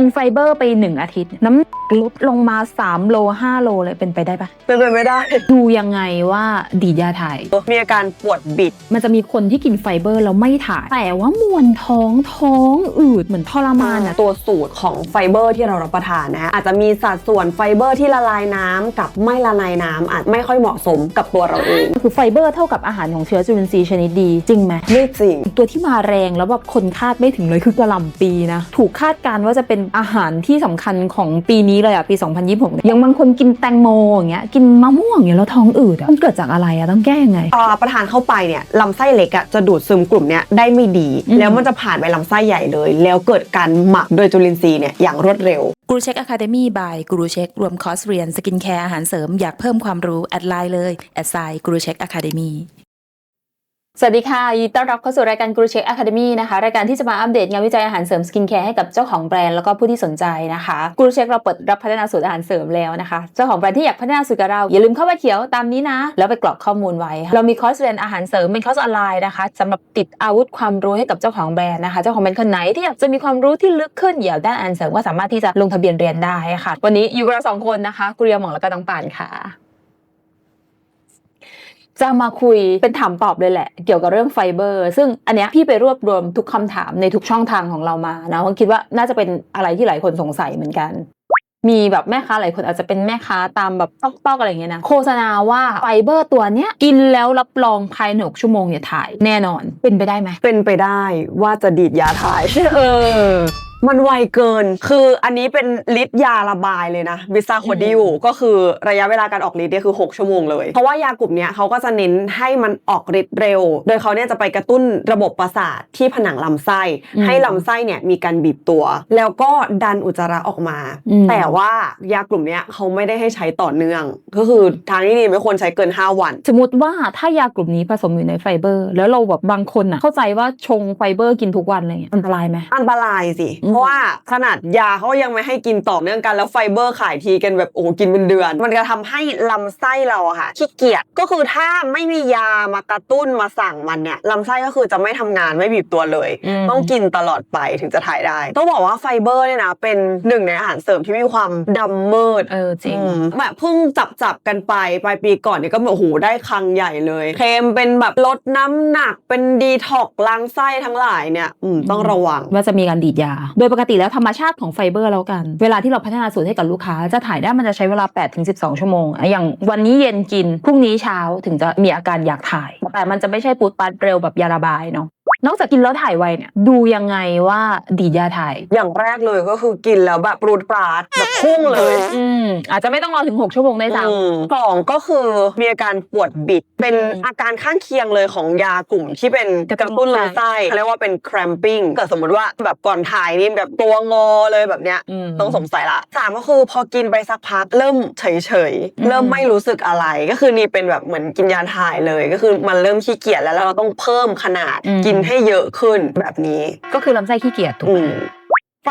กินไฟเบอร์ไปหนึ่งอาทิตย์ น้ำหนักลดลงมา 3 โล 5 โลเลยเป็นไปได้ปะเป็นไปไม่ได้ ดูยังไงว่าดีดยาถ่าย มีอาการปวดบิด มันจะมีคนที่กินไฟเบอร์แล้วไม่ถ่าย แต่ว่ามวนท้องท้องอืดเหมือนทรมานอะตัวสูตรของไฟเบอร์ที่เรารับประทานนะฮะอาจจะมีสัดส่วนไฟเบอร์ที่ละลายน้ำกับไม่ละลายน้ำอาจไม่ค่อยเหมาะสมกับตัวเราเองคือไฟเบอร์เท่ากับอาหารของเชื้อจุลินทรีย์ชนิดดีจริงไหมไม่จริง ตัวที่มาแรงแล้วแบบคนคาดไม่ถึงเลยคือกระหล่ำปีนะถูกคาดการณ์ว่าจะเป็นอาหารที่สำคัญของปีนี้เลยอะปี 2026เนี่ยอย่างบางคนกินแตงโมอย่างเงี้ยกินมะม่วงอย่างเงี้ยแล้วท้องอืดอะมันเกิดจากอะไรอะต้องแก้ยังไงพอรับประทานเข้าไปเนี่ยลำไส้เล็กอะจะดูดซึมกลุ่มเนี้ยได้ไม่ดีอืมแล้วมันจะผ่านไปลำไส้ใหญ่เลย แล้วเกิดการหมักโดยจุลินทรีย์เนี่ยอย่างรวดเร็วกรูเช็คอะคาเดมี่บายกรูเช็ครวมคอร์สเรียน สกินแคร์อาหารเสริมอยากเพิ่มความรู้ แอดไลน์เลย แอดไซน์กรูเช็คอะคาเดมี่ สวัสดีค่ะยินดีต้อนรับเข้าสู่รายการกรูเช็คอะคาเดมี่นะคะ รายการที่จะมาอัปเดตงานวิจัยอาหารเสริมสกินแคร์ให้กับเจ้าของแบรนด์แล้วก็ผู้ที่สนใจนะคะกรูเช็คเราเปิดรับพัฒนาสูตรอาหารเสริมแล้วนะคะ เจ้าของแบรนด์ที่อยากพัฒนาสูตรกับเรา อย่าลืมเข้ามาเขียวตามนี้นะ แล้วไปกรอกข้อมูลไว้ เรามีคอร์สเรียนอาหารเสริมเป็นคอร์สออนไลน์นะคะสำหรับติดอาวุธความรู้ให้กับเจ้าของแบรนด์นะคะเจ้าของแบรนด์คนไหนที่อยากจะมีความรู้ที่ลึกขึ้นเกี่ยวกับด้านอาหารเสริมก็สามารถที่จะลงทะเบียนเรียนได้ค่ะ วันนี้อยู่กับเราสองคนนะคะกุเรียหมองแล้วก็น้องปานค่ะ จะมาคุยเป็นถามตอบเลยแหละ เกี่ยวกับเรื่องไฟเบอร์ ซึ่งอันเนี้ยพี่ไปรวบรวมทุกคำถามในทุกช่องทางของเรามานะเพราะคิดว่าน่าจะเป็นอะไรที่หลายคนสงสัยเหมือนกัน มีแบบแม่ค้าหลายคนอาจจะเป็นแม่ค้าตามแบบตอกๆอะไรอย่างเงี้ยนะโฆษณาว่าไฟเบอร์ตัวเนี้ยกินแล้วรับรองภายในหกชั่วโมงอย่าถ่ายแน่นอนเป็นไปได้ไหมเป็นไปได้ว่าจะดีดยาถ่ายเออ มันไวเกิน คืออันนี้เป็นฤทธิ์ยาระบายเลยนะวิซาโคดิวก็คือระยะเวลาการออกฤทธิ์เนี่ยคือ 6 ชั่วโมงเลย เพราะว่ายากลุ่มเนี้ยเขาก็จะเน้นให้มันออกฤทธิ์เร็ว โดยเขาเนี่ยจะไปกระตุ้นระบบประสาทที่ผนังลำไส้อืมให้ลำไส้เนี่ยมีการบีบตัว แล้วก็ดันอุจจาระออกมาอืมแต่ว่ายากลุ่มเนี้ยเขาไม่ได้ให้ใช้ต่อเนื่อง ก็คือทางที่ดีไม่ควรใช้เกิน 5 วัน สมมติว่าถ้ายากลุ่มนี้ผสมอยู่ในไฟเบอร์ แล้วเราแบบบางคนอะเข้าใจว่าชงไฟเบอร์กินทุกวันอะไรเงี้ยอันตรายไหมอันตรายสิอืมเพราะว่าขนาดยาเขายังไม่ให้กินต่อเนื่องกันแล้วไฟเบอร์ขายทีกันแบบโอ้โหกินเป็นเดือน มันจะทำให้ลำไส้เราอะค่ะขี้เกียจก็คือถ้าไม่มียามากระตุ้นมาสั่งมันเนี่ยลำไส้ก็คือจะไม่ทำงานไม่บีบตัวเลยอืมต้องกินตลอดไปถึงจะถ่ายได้ ต้องบอกว่าไฟเบอร์เนี่ยนะเป็นหนึ่งในอาหารเสริมที่มีความดำมืดเออจริงอืมแบบเพิ่งจับจับกันไปปลายปีก่อนเนี่ยก็แบบโอ้โหได้คลังใหญ่เลย เคลมเป็นแบบลดน้ำหนักเป็นดีท็อกล้างไส้ทั้งหลายเนี่ยอืมต้องระวังว่าจะมีการดีดยาโดยปกติแล้วธรรมชาติของไฟเบอร์แล้วกัน เวลาที่เราพัฒนาสูตรให้กับลูกค้า จะถ่ายได้มันจะใช้เวลา8ถึง12 ชั่วโมงอะอย่างวันนี้เย็นกินพรุ่งนี้เช้าถึงจะมีอาการอยากถ่าย แต่มันจะไม่ใช่ปูดปัดเร็วแบบยาระบายเนาะ นอกจากกินแล้วถ่ายไวเนี่ยดูยังไงว่าดีดยาถ่าย อย่างแรกเลยก็คือกินแล้วแบบปรูดปราดแบบพุ่งเลย อืมอาจจะไม่ต้องรอถึง 6 ชั่วโมงได้ซ้อืมสองก็คือมีอาการปวดบิด เป็นอืมอาการข้างเคียงเลยของยากลุ่มที่เป็นกระกตุ้นระตุ้นลำไส้เขาเรียกว่าเป็น cramping เกิดสมมติว่าแบบก่อนถ่ายนี่แบบตัวงอเลยแบบเนี้ยอืมต้องสงสัยละสามก็คือพอกินไปสักพักเริ่มเฉยเฉยๆอืมเริ่มไม่รู้สึกอะไรก็คือนี่เป็นแบบเหมือนกินยาถ่ายเลยก็คือมันเริ่มขี้เกียจแล้วแล้วเราต้องเพิ่มขนาดกินให้เยอะขึ้นแบบนี้ำก็คือลำไส้ขี้เกียจถูกอืไหมม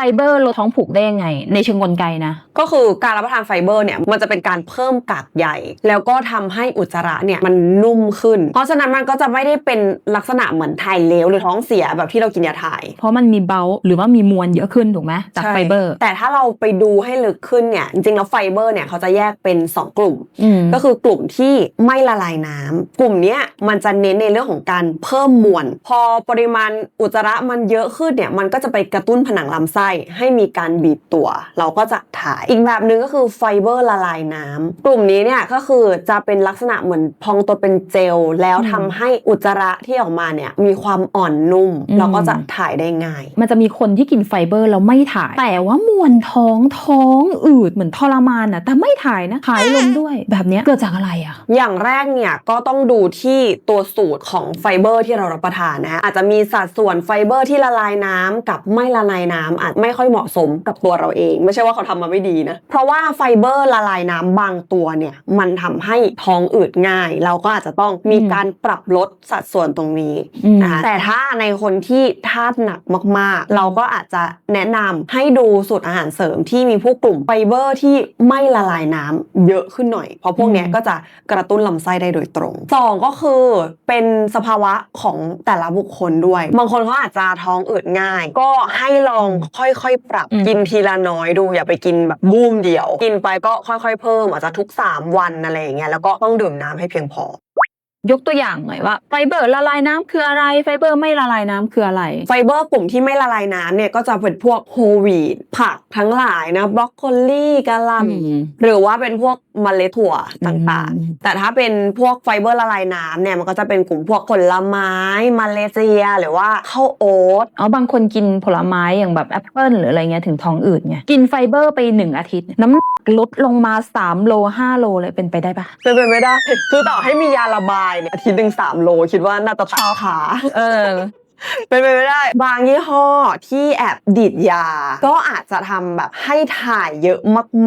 ไฟเบอร์ลดท้องผูกได้ยังไง ในเชิงกลไกนะ ก็คือการรับประทานไฟเบอร์เนี่ยมันจะเป็นการเพิ่มกากใยแล้วก็ทำให้อุจจาระเนี่ยมันนุ่มขึ้น เพราะฉะนั้นมันก็จะไม่ได้เป็นลักษณะเหมือนถ่ายเหลวหรือท้องเสียแบบที่เรากินยาถ่าย เพราะมันมีเบลหรือว่ามีมวลเยอะขึ้นถูกไหมจากใช่ไฟเบอร์ แต่ถ้าเราไปดูให้ลึกขึ้นเนี่ยจริงๆแล้วไฟเบอร์เนี่ยเขาจะแยกเป็น 2 กลุ่มอืมก็คือกลุ่มที่ไม่ละลายน้ำกลุ่มเนี้ยมันจะเน้นในเรื่องของการเพิ่มมวลพอปริมาณอุจจาระมันเยอะขึ้นเนี่ยมันก็จะไปกระตุ้นผนังลำไส้ให้มีการบีบตัว เราก็จะถ่าย อีกแบบหนึ่งก็คือไฟเบอร์ละลายน้ำกลุ่มนี้เนี่ยก็คือจะเป็นลักษณะเหมือนพองตัวเป็นเจล แล้วทำให้อุจจาระที่ออกมาเนี่ยมีความอ่อนนุ่มอืมเราก็จะถ่ายได้ง่าย มันจะมีคนที่กินไฟเบอร์แล้วไม่ถ่าย แต่ว่ามวลท้องท้องอืดเหมือนทรมานอะแต่ไม่ถ่ายนะถ่ายลมด้วย แบบเนี้ยเกิดจากอะไรอะอย่างแรกเนี่ยก็ต้องดูที่ตัวสูตรของไฟเบอร์ที่เรารับประทานนะฮะอาจจะมีสัดส่วนไฟเบอร์ที่ละลายน้ำกับไม่ละลายน้ำอาจไม่ค่อยเหมาะสมกับตัวเราเอง ไม่ใช่ว่าเขาทำมาไม่ดีนะ เพราะว่าไฟเบอร์ละลายน้ำบางตัวเนี่ย มันทำให้ท้องอืดง่าย เราก็อาจจะต้องมีอืมการปรับลดสัดส่วนตรงนี้อืมนะคะแต่ถ้าในคนที่ธาตุหนักมากๆ เราก็อาจจะแนะนำให้ดูสูตรอาหารเสริมที่มีพวกกลุ่มไฟเบอร์ที่ไม่ละลายน้ำเยอะขึ้นหน่อย เพราะพวกเนี้ยอืมก็จะกระตุ้นลำไส้ได้โดยตรงสองก็คือเป็นสภาวะของแต่ละบุคคลด้วย บางคนเขาอาจจะท้องอืดง่าย ก็ให้ลองค่อยๆ ปรับอืมกินทีละน้อยดูอย่าไปกินแบบบูมเดียว กินไปก็ค่อยๆ เพิ่มอาจจะทุก 3 วันอะไรอย่างเงี้ยแล้วก็ต้องดื่มน้ำให้เพียงพอยกตัวอย่างหน่อยว่าไฟเบอร์ละลายน้ำคืออะไร ไฟเบอร์ไม่ละลายน้ำคืออะไร ไฟเบอร์กลุ่มที่ไม่ละลายน้ำเนี่ยก็จะเป็นพวกโฮลวีดผักทั้งหลายนะบรอกโคลีกะหล่ำหรือว่าเป็นพวก เมล็ดถั่วต่างอืมๆแต่ถ้าเป็นพวกไฟเบอร์ละลายน้ำเนี่ยมันก็จะเป็นกลุ่มพวกผลไม้มาเลเซียหรือว่าข้าวโอ๊ตอ๋อบางคนกินผลไม้อย่างแบบแอปเปิลหรืออะไรเงี้ยถึงท้องอืดไงกินไฟเบอร์ไปหนึ่งอาทิตย์ น้ำหนักลดลงมา 3 โล 5 โลเลยเป็นไปได้ปะเป็นไปไม่ได้ คือต่อให้มียาระบายเนี่ยอาทิตย์หนึ่งสามโลคิดว่าน่าจะท้าขาเออ เป็นไปไม่ได้ บางยี่ห้อที่แอบดีดยา ก็อาจจะทำแบบให้ถ่ายเยอะ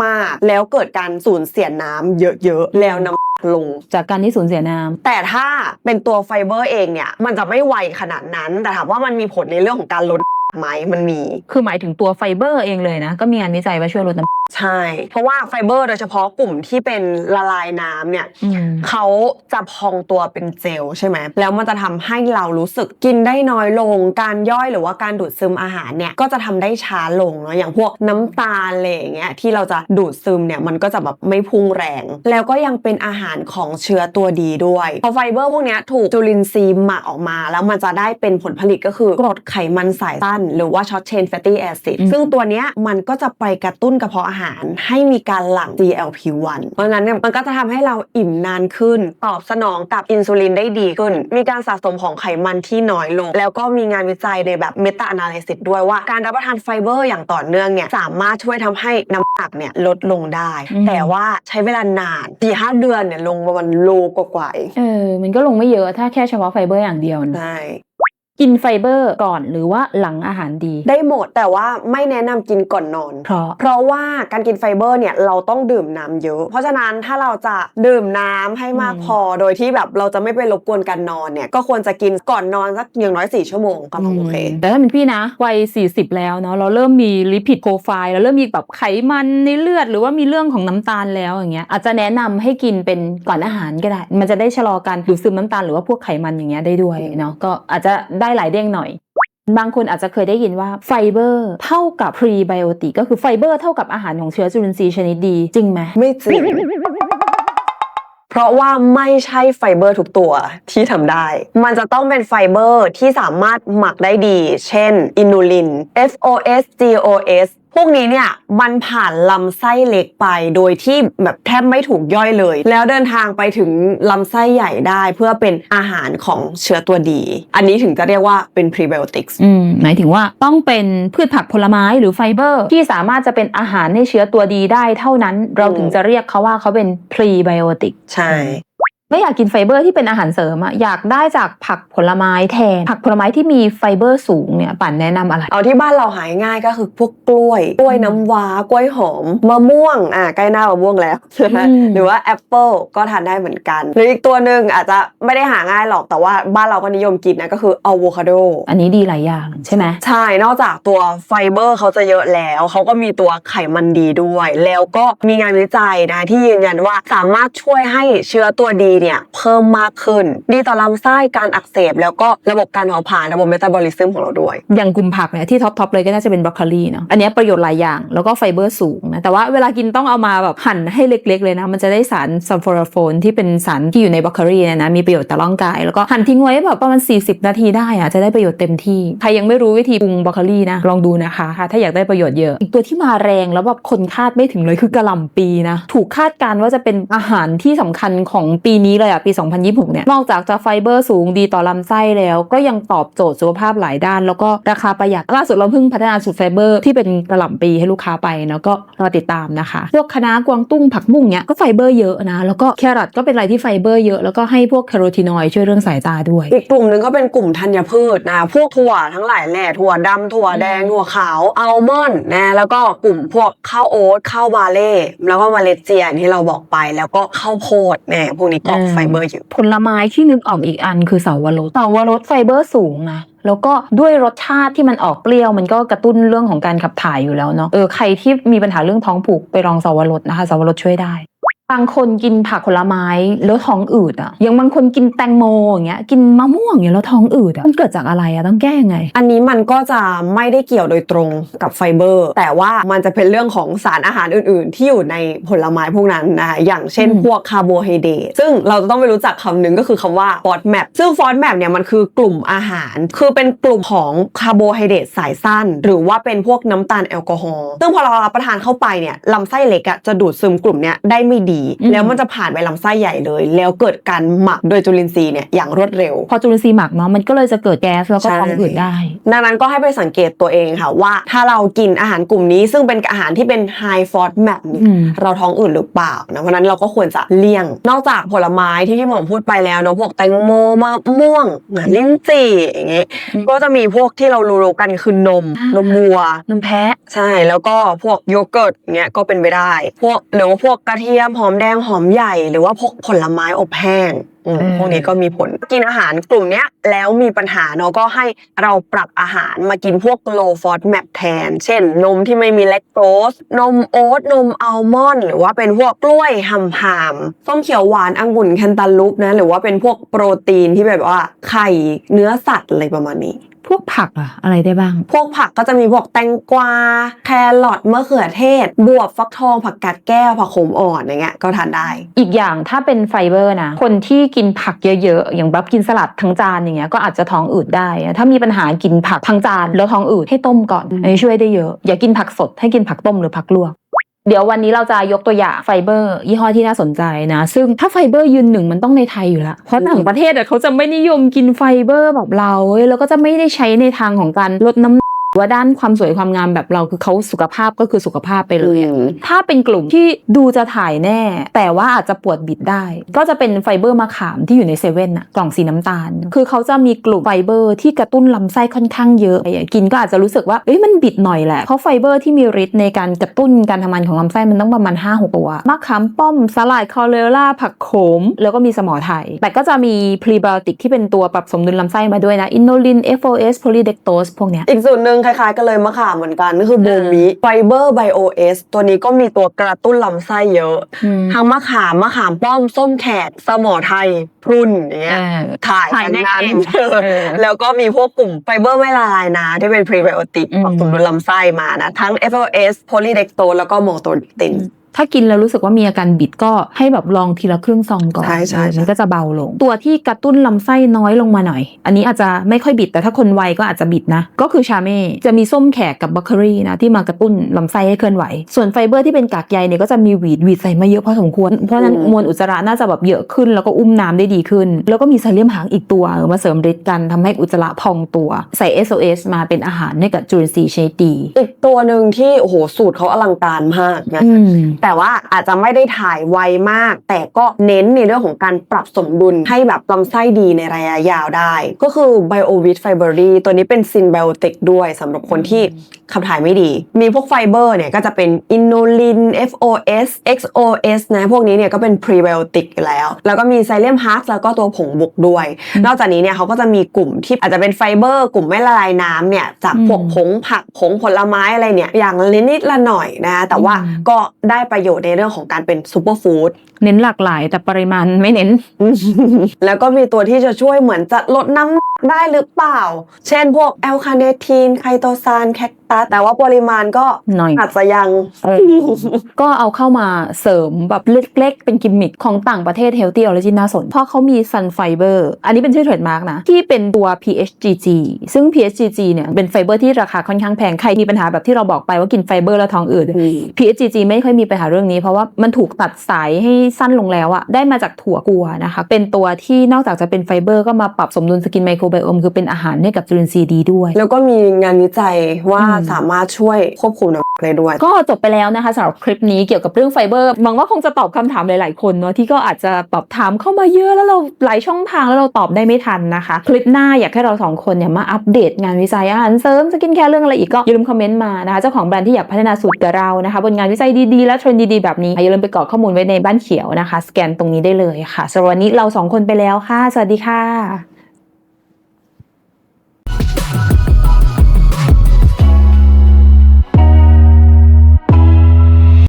มากๆ แล้วเกิดการสูญเสียน้ำเยอะๆ แล้วน้ำหนักลงจากการที่สูญเสียน้ำแต่ถ้าเป็นตัวไฟเบอร์เองเนี่ย มันจะไม่ไวขนาดนั้น แต่ถามว่ามันมีผลในเรื่องของการลดไหมมันมี คือหมายถึงตัวไฟเบอร์เองเลยนะ ก็มีงานวิจัยว่าช่วยลดน้ำ ใช่ เพราะว่าไฟเบอร์โดยเฉพาะกลุ่มที่เป็นละลายน้ำเนี่ยอืมเขาจะพองตัวเป็นเจลใช่ไหมแล้วมันจะทำให้เรารู้สึกกินได้น้อยลง การย่อยหรือว่าการดูดซึมอาหารเนี่ยก็จะทำได้ช้าลงเนาะอย่างพวกน้ำตาลอะไรอย่างเงี้ยที่เราจะดูดซึมเนี่ยมันก็จะแบบไม่พุ่งแรง แล้วก็ยังเป็นอาหารของเชื้อตัวดีด้วยพอไฟเบอร์พวกเนี้ยถูกจุลินทรีย์หมักออกมา แล้วมันจะได้เป็นผลผลิตก็คือกรดไขมันสายสั้น หรือว่าช็อตเชนแฟตตี้แอซิดอืมซึ่งตัวเนี้ยมันก็จะไปกระตุ้นกระเพาะอาหารให้มีการหลั่ง GLP-1 เพราะฉะนั้นเนี่ยมันก็จะทำให้เราอิ่มนานขึ้น ตอบสนองกับอินซูลินได้ดีขึ้น มีการสะสมของไขมันที่น้อยลง แล้วก็มีงานวิจัยในแบบเมตา a นาลิซิสด้วยว่าการรับประทานไฟเบอร์อย่างต่อเนื่องเนี่ยสามารถช่วยทำให้น้ำหนักเนี่ยลดลงได้อืมแต่ว่าใช้เวลานานสี่ห้าเดือนเนี่ยลงประมาณโลกว่าๆเองเออมันก็ลงไม่เยอะถ้าแค่เฉพาะไฟเบอร์อย่างเดียวนะใช่ กินไฟเบอร์ก่อนหรือว่าหลังอาหารดี ได้หมดแต่ว่าไม่แนะนำกินก่อนนอน เพราะ เพราะว่าการกินไฟเบอร์เนี่ยเราต้องดื่มน้ำเยอะ เพราะฉะนั้นถ้าเราจะดื่มน้ำให้มากอืมพอโดยที่แบบเราจะไม่ไปรบกวนการนอนเนี่ยก็ควรจะกินก่อนนอนสักอย่างน้อย4ชั่วโมงก็พอโอเคแต่ถ้าเป็นพี่นะวัย 40 แล้วเนาะเราเริ่มมีลิพิดโปรไฟล์เราเริ่มมีแบบไขมันในเลือด หรือว่ามีเรื่องของน้ำตาลแล้วอย่างเงี้ยอาจจะแนะนำให้กินเป็นก่อนอาหารก็ได้ มันจะได้ชะลอการดูดซึมน้ำตาลหรือว่าพวกไขมันอย่างเงี้ยได้ด้วยเนาะก็อาจจะได้หลายเด้งหน่อย บางคนอาจจะเคยได้ยินว่าไฟเบอร์เท่ากับพรีไบโอติกก็คือไฟเบอร์เท่ากับอาหารของเชื้อจุลินทรีย์ชนิดดี จริงไหมไม่จริงเพราะว่าไม่ใช่ไฟเบอร์ทุกตัวที่ทำได้ มันจะต้องเป็นไฟเบอร์ที่สามารถหมักได้ดี เช่น อินูลิน FOS GOS พวกนี้เนี่ยมันผ่านลำไส้เล็กไปโดยที่แบบแทบไม่ถูกย่อยเลย แล้วเดินทางไปถึงลำไส้ใหญ่ได้เพื่อเป็นอาหารของเชื้อตัวดี อันนี้ถึงจะเรียกว่าเป็น prebiotics อืมหมายถึงว่าต้องเป็นพืชผักผลไม้หรือไฟเบอร์ ที่สามารถจะเป็นอาหารให้เชื้อตัวดีได้เท่านั้น เราถึงจะเรียกเขาว่าเขาเป็นพรีไบโอติกใช่ ไม่อยากกินไฟเบอร์ที่เป็นอาหารเสริมอะอยากได้จากผักผลไม้แทน ผักผลไม้ที่มีไฟเบอร์สูงเนี่ยปั่นแนะนำอะไร เอาที่บ้านเราหายง่ายก็คือพวกกล้วย กล้วยน้ำว้ากล้วยหอมมะม่วงอ่าใกล้หน้ามะม่วงแล้วอืมหรือว่าแอปเปิลก็ทานได้เหมือนกัน หรืออีกตัวหนึ่งอาจจะไม่ได้หาง่ายหรอกแต่ว่าบ้านเราก็นิยมกินนะก็คืออะโวคาโดอันนี้ดีหลายอย่างใช่ไหมใช่นอกจากตัวไฟเบอร์เขาจะเยอะแล้วเขาก็มีตัวไขมันดีด้วย แล้วก็มีงานวิจัยนะที่ยืนยันว่าสามารถช่วยให้เชื้อตัวดีเนี่ยเพิ่มมากขึ้น ดีต่อลำไส้การอักเสบ แล้วก็ระบบการเผาผลาญระบบเมตาบอลิซึมของเราด้วย อย่างกลุ่มผักเนี่ยที่ท็อปทอปเลยก็น่าจะเป็นบรอกโคลีเนาะอันนี้ประโยชน์หลายอย่างแล้วก็ไฟเบอร์สูงนะแต่ว่าเวลากินต้องเอามาแบบหั่นให้เล็กๆ เลยนะ มันจะได้สารซัลฟอราโฟนที่เป็นสารที่อยู่ในบรอกโคลีเนี่ยนะมีประโยชน์ต่อร่างกาย แล้วก็หั่นทิ้งไว้แบบประมาณ 40 นาทีได้อะจะได้ประโยชน์เต็มที่ใครยังไม่รู้วิธีปรุงบรอกโคลีนะลองดูนะคะค่ะถ้าอยากได้ประโยชน์เยอะอีกตัวที่มาแรงแล้วแบบคนคาดไม่ถึงเลยคือกระหล่ำปีนะถูกคาดการณ์ว่าจะเป็นอาหารที่สำคัญของปีนี้เลยอะปี 2026 เนี่ย นอกจากจะไฟเบอร์สูงดีต่อลำไส้แล้ว ก็ยังตอบโจทย์สุขภาพหลายด้าน แล้วก็ราคาประหยัด ล่าสุดเราเพิ่งพัฒนาสูตรไฟเบอร์ที่เป็นกระหล่ำปีให้ลูกค้าไปเนาะก็รอติดตามนะคะ พวกคะน้ากวางตุ้งผักบุ้งเนี่ยก็ไฟเบอร์เยอะนะ แล้วก็แครอทก็เป็นอะไรที่ไฟเบอร์เยอะ แล้วก็ให้พวกแคโรทีนอยด์ช่วยเรื่องสายตาด้วย อีกกลุ่มหนึ่งก็เป็นกลุ่มธัญพืชนะ พวกถั่วทั้งหลายแหล่ถั่วดำถั่วแดงถั่วขาวอัลมอนด์นะ แล้วก็กลุ่มพวกข้าวโอ๊ตข้าวบาเล่แล้วก็เมาเลเซียที่เราบอกไป แล้วก็ข้าวโพดเนี่ยพวกนี้ก็อืมไฟเบอร์เยอะผลไม้ที่นึกออกอีกอันคือเสาวรสเสาวรสไฟเบอร์สูงนะแล้วก็ด้วยรสชาติที่มันออกเปรี้ยว มันก็กระตุ้นเรื่องของการขับถ่ายอยู่แล้วเนาะเออใครที่มีปัญหาเรื่องท้องผูกไปลองเสาวรสนะคะเสาวรสช่วยได้ บางคนกินผักผลไม้แล้วท้องอืดอะอย่างบางคนกินแตงโมอย่างเงี้ยกินมะม่วงอย่างเงี้ยแล้วท้องอืดอะมันเกิดจากอะไรอะต้องแก้ยังไง อันนี้มันก็จะไม่ได้เกี่ยวโดยตรงกับไฟเบอร์ แต่ว่ามันจะเป็นเรื่องของสารอาหารอื่น ๆ ที่อยู่ในผลไม้พวกนั้นนะคะอย่างเช่นอืมพวกคาร์โบไฮเดรตซึ่งเราจะต้องไปรู้จักคำหนึ่งก็คือคำว่าฟอสแมปซึ่งฟอสแมปเนี่ยมันคือกลุ่มอาหาร คือเป็นกลุ่มของคาร์โบไฮเดรตสายสั้น หรือว่าเป็นพวกน้ำตาลแอลกอฮอล์ซึ่งพอเรารับประทานเข้าไปเนี่ยลำไส้เล็กอะจะดูดซึมกลุ่มเนี้ยได้ไม่ดีอืมแล้วมันจะผ่านไปลำไส้ใหญ่เลย แล้วเกิดการหมักโดยจุลินทรีย์เนี่ยอย่างรวดเร็ว พอจุลินทรีย์หมักเนาะมันก็เลยจะเกิดแก๊สแล้วก็ท้องอืดได้ ดังนั้นก็ให้ไปสังเกตตัวเองค่ะว่า ถ้าเรากินอาหารกลุ่มนี้ ซึ่งเป็นอาหารที่เป็น high FODMAP เนี่ยอืม เราท้องอืดหรือเปล่านะเพราะฉะนั้นเราก็ควรจะเลี่ยง นอกจากผลไม้ที่พี่หมอพูดไปแล้วเนาะพวกแตงโมมะม่วงลิ้นจี่อย่างเงี้ยอืมก็จะมีพวกที่เรารู้ๆกันคือนมอ่านมวัว นมแพะ ใช่แล้วก็พวกโยเกิร์ตเงี้ยก็เป็นไปได้ พวกหรือว่าพวกกระเทียมหอมแดงหอมใหญ่หรือว่าพวกผลไม้อบแห้งอืมเออพวกนี้ก็มีผลกินอาหารกลุ่มเนี้ยแล้วมีปัญหาเนาะก็ให้เราปรับอาหารมากินพวก low FODMAP แทน เช่น นมที่ไม่มีแลคโตสนมโอ๊ตนมอัลมอนด์หรือว่าเป็นพวกกล้วยฮัมพามส้มเขียวหวานองุ่นแคนตาลูปนะหรือว่าเป็นพวกโปรตีนที่แบบว่าไข่เนื้อสัตว์อะไรประมาณนี้ พวกผักอะอะไรได้บ้าง พวกผักก็จะมีพวกแตงกวา แครอทมะเขือเทศ บวบฟักทองผักกาดแก้วผักโขมอ่อนอย่างเงี้ยก็ทานได้ อีกอย่างถ้าเป็นไฟเบอร์นะ คนที่กินผักเยอะๆ อย่างแบบกินสลัดทั้งจานอย่างเงี้ยก็อาจจะท้องอืดได้อะถ้ามีปัญหากินผักทั้งจานแล้วท้องอืดให้ต้มก่อนอืมอันนี้ช่วยได้เยอะ อย่ากินผักสดให้กินผักต้มหรือผักลวก เดี๋ยววันนี้เราจะยกตัวอย่างไฟเบอร์ ยี่ห้อที่น่าสนใจนะ ซึ่งถ้าไฟเบอร์ยืนหนึ่งมันต้องในไทยอยู่แล้วเพราะต่างประเทศเขาจะไม่นิยมกินไฟเบอร์แบบเราแล้วก็จะไม่ได้ใช้ในทางของการลดน้ำ ว่าด้านความสวยความงามแบบเราคือเขาสุขภาพก็คือสุขภาพไปเลยอะถ้าเป็นกลุ่มที่ดูจะถ่ายแน่ แต่ว่าอาจจะปวดบิดได้ ก็จะเป็นไฟเบอร์มะขามที่อยู่ในเซเว่นอะกล่องสีน้ำตาล คือเขาจะมีกลุ่มไฟเบอร์ที่กระตุ้นลำไส้ค่อนข้างเยอะอย่างกินก็อาจจะรู้สึกว่าเอ้ยมันบิดหน่อยแหละเพราะไฟเบอร์ที่มีฤทธิ์ในการกระตุ้นการทำงานของลำไส้มันต้องประมาณ5-6ตัวมะขามป้อมสลายคอเลล่าผักโขม แล้วก็มีสมอไทย แต่ก็จะมีพรีไบโอติกที่เป็นตัวปรับสมดุลลำไส้มาด้วยนะอินโนลิน FOS โพลีเดกโตสพวกเนี้ยอีกสูตรหนึ่งคล้ายๆกันเลยมะขามเหมือนกันก็คือโบมิไฟเบอร์ไบโอเอสตัวนี้ก็มีตัวกระตุ้นลำไส้เยอะทั้งมะขามมะขามป้อมส้มแขกสมอไทยพรุนอย่างเงี้ยถ่ายถ่ายทั้งแน่นั้นเออแล้วก็มีพวกกลุ่มไฟเบอร์ไม่ละลายนะที่เป็นพรีไบโอติกอืมปรับสมดุลลำไส้มานะ ทั้ง FOS โพลีเดกโตแล้วก็โมโตติน ถ้ากินแล้วรู้สึกว่ามีอาการบิดก็ให้แบบลองทีละครึ่งซองก่อนใช่ใช่ใช่มันก็จะเบาลง ตัวที่กระตุ้นลำไส้น้อยลงมาหน่อย อันนี้อาจจะไม่ค่อยบิดแต่ถ้าคนวัยก็อาจจะบิดนะ ก็คือชาเม่จะมีส้มแขกกับบล็อกเกอรี่นะที่มากระตุ้นลำไส้ให้เคลื่อนไหว ส่วนไฟเบอร์ที่เป็นกากใยเนี่ยก็จะมีวีดวีดใส่มาเยอะพอสมควร เพราะฉะนั้นมวลอุจจาระน่าจะแบบเยอะขึ้น แล้วก็อุ้มน้ำได้ดีขึ้น แล้วก็มีไซเลียมหางอีกตัวมาเสริมฤทธิ์กันทำให้อุจจาระพองตัว ใส่ SOS มาเป็นอาหารให้กับจุลินทรีย์ชนิดดีอีกตัวหนึ่งที่โอ้โหสูตรเขาอลังการมากนะอืมแต่ว่าอาจจะไม่ได้ถ่ายไวมาก แต่ก็เน้นในเรื่องของการปรับสมดุลให้แบบลำไส้ดีในระยะยาวได้ ก็คือ BioVit Fibery ตัวนี้เป็นซินไบโอติกด้วยสำหรับคนที่ขับถ่ายไม่ดี มีพวกไฟเบอร์เนี่ยก็จะเป็นอินโนลิน FOS XOS นะ พวกนี้เนี่ยก็เป็นพรีไบโอติกอยู่แล้ว แล้วก็มีไซเลียมฮัสแล้วก็ตัวผงบุกด้วย นอกจากนี้เนี่ยเขาก็จะมีกลุ่มที่อาจจะเป็นไฟเบอร์ กลุ่มไม่ละลายน้ำเนี่ยจากพวกอืมผงผักผงผลไม้อะไรเนี่ยอย่างละนิดละหน่อยนะ แต่ว่าอืมก็ได้ประโยชน์ในเรื่องของการเป็นซูเปอร์ฟู้ดเน้นหลากหลายแต่ปริมาณไม่เน้น แล้วก็มีตัวที่จะช่วยเหมือนจะลดน้ำหนักได้หรือเปล่า เช่นพวกแอลคาเนทีนไคโตซานแคคตัสแต่ว่าปริมาณก็หน่อยอาจจะยังเออก็เอาเข้ามาเสริมแบบเล็กๆ เป็นกิมมิคของต่างประเทศ Healthy Origin น่าสน เพราะเขามี Sun Fiber อันนี้เป็นชื่อเทรดมาร์กนะ ที่เป็นตัว PHGG ซึ่ง PHGG เนี่ยเป็นไฟเบอร์ที่ราคาค่อนข้างแพง ใครมีปัญหาแบบที่เราบอกไปว่ากินไฟเบอร์แล้วท้องอืด PHGG ไม่ค่อยมีปัญหาเรื่องนี้เพราะว่ามันถูกตัดสายให้สั้นลงแล้วอะได้มาจากถั่วกัวนะคะ เป็นตัวที่นอกจากจะเป็นไฟเบอร์ก็มาปรับสมดุลสกินไมโครไบโอมคือเป็นอาหารให้กับจุลินทรีย์ดีด้วย แล้วก็มีงานวิจัยว่าอืมสามารถช่วยควบคุมน้ำหนักได้ด้วย ก็จบไปแล้วนะคะสำหรับคลิปนี้เกี่ยวกับเรื่องไฟเบอร์หวังว่าคงจะตอบคำถามหลาย ๆ คนเนาะที่ก็อาจจะแบบถามเข้ามาเยอะแล้วเราหลายช่องทางแล้วเราตอบได้ไม่ทันนะคะ คลิปหน้าอยากให้เราสองคนเนี่ยมาอัปเดตงานวิจัยอาหารเสริมสกินแคร์เรื่องอะไรอีกก็อย่าลืมคอมเมนต์มานะคะเจ้าของแบรนด์ที่อยากพัฒนาสูตรกับเรานะคะบนงานวิจัยดี ๆ และเทรนด์ดีๆแบบนี้อย่าลืมไปกรอกข้อมูลไว้ในบ้านเขียวนะคะ สแกนตรงนี้ได้เลยค่ะสำหรับวันนี้เราสองคนไปแล้วค่ะ สวัสดีค่ะ